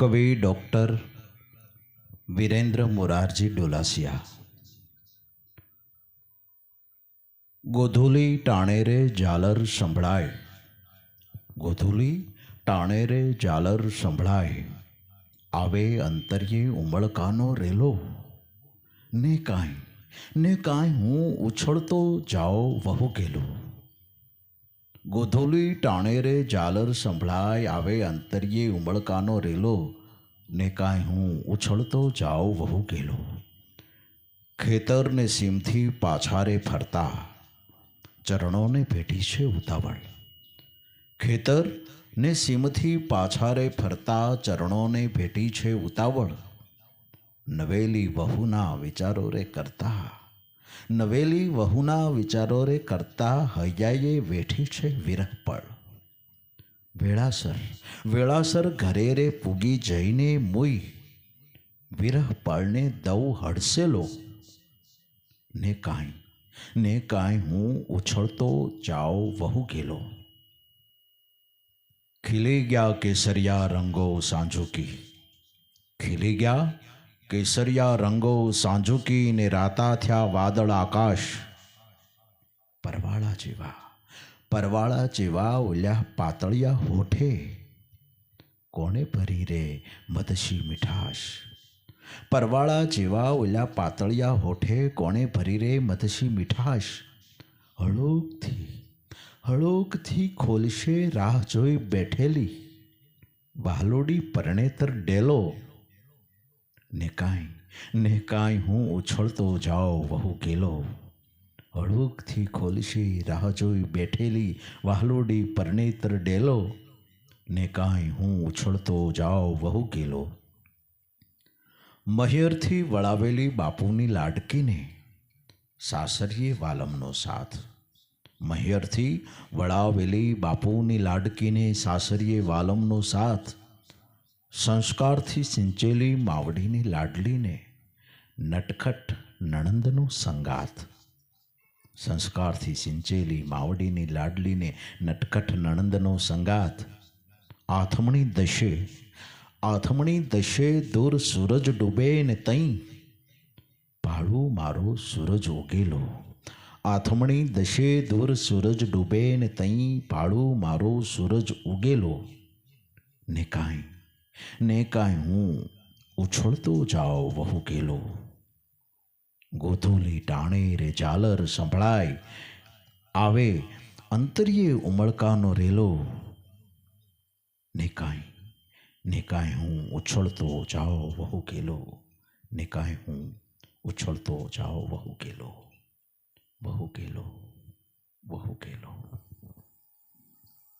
કવિ ડૉક્ટર વિરેન્દ્ર મોરારજી ડોલાસિયા. ગોધુલી ટાણેરે ઝાલર સંભળાય. ગોધુલી ટાણેરે ઝાલર સંભળાય. આવે અંતરિયે ઉમળકાનો રેલો. ને કાંઈ ને કાંઈ હું ઉછળતો જાઓ વહુ ગેલો. ગોધુલી ટાણેરે ઝાલર સંભળાય આવે અંતરિયે ઉમળકાનો રેલો, ને કાંઈ હું ઉછળતો જાઉં વહુ ગેલો. ખેતરને સીમથી પાછારે ફરતા ચરણોને ભેટી છે ઉતાવળ. ખેતર ને સીમથી પાછારે ફરતા ચરણોને ભેટી છે ઉતાવળ. નવેલી વહુના વિચારો રે કરતા નવેલી વહુના વિચારો રે કરતા હૈયાએ વેઠી છે વિરહ પળ વેળાસર વેળાસર ઘરે રે પૂગી જઈને મુઈ. વિરહ પળને દઉં હડસેલો. ને કાંઈ ને કાંઈ હું ઉછળતો જાઉં વહુ ગેલો. ખીલી ગયા કેસરિયા રંગો સાંજુકી. ખીલી ગયા કેસરિયા રંગો સાંજુકી ને રાતા થયા વાદળ આકાશ. પરવાળા જેવા પરવાળા જેવા ઓલ્યા પાતળિયા હોઠે. કોણે ભરી રે મદશી મીઠાશ? પરવાળા જેવા ઓલ્યા પાતળિયા હોઠે કોણે ભરી રે મધશી મીઠાશ? હળોકથી હળોકથી ખોલશે રાહ જોઈ બેઠેલી. વાલોડી પરણેતર ડેલો ને કાંઈ ને કાંઈ હું ઉછળતો જાઉં વહુ કેલો. હળવકથી ખોલશી રાહ જોઈ બેઠેલી વાહલોડી પરણેતર ડેલો. ને કાંઈ હું ઉછળતો જાઉં વહુ કેલો. મહેરથી વળાવેલી બાપુની લાડકીને સાસરીએ વાલમનો સાથ. મહેરથી વળાવેલી બાપુની લાડકીને સાસરીએ વાલમનો સાથ. સંસ્કારથી સિંચેલી માવડીની લાડલીને નટખટ નણંદનો સંગાત સંસ્કારથી સિંચેલી માવડીની લાડલીને નટખટ નણંદનો સંગાત આથમણી દશે આથમણી દશે દૂર સૂરજ ડૂબે ને તઈ. ભાડું મારો સૂરજ ઉગેલો આથમણી દશે દૂર સૂરજ ડૂબે ને તઈ. ભાડું મારો સૂરજ ઉગેલો. ને કાંઈ ને કાંઈ હું ઉછળતો જાઉં વહુ કેલો. ગોધુલી ટાણે રે ઝાલર સંભળાય, આવે અંતરીય ઉમળકાનો રેલો. ને કાંઈ ને કાંઈ હું ઉછળતો જાઓ વહુ કેલો. ને કાંઈ હું ઉછળતો જાઓ વહુ કેલો. વહુ કેલો, વહુ ગેલો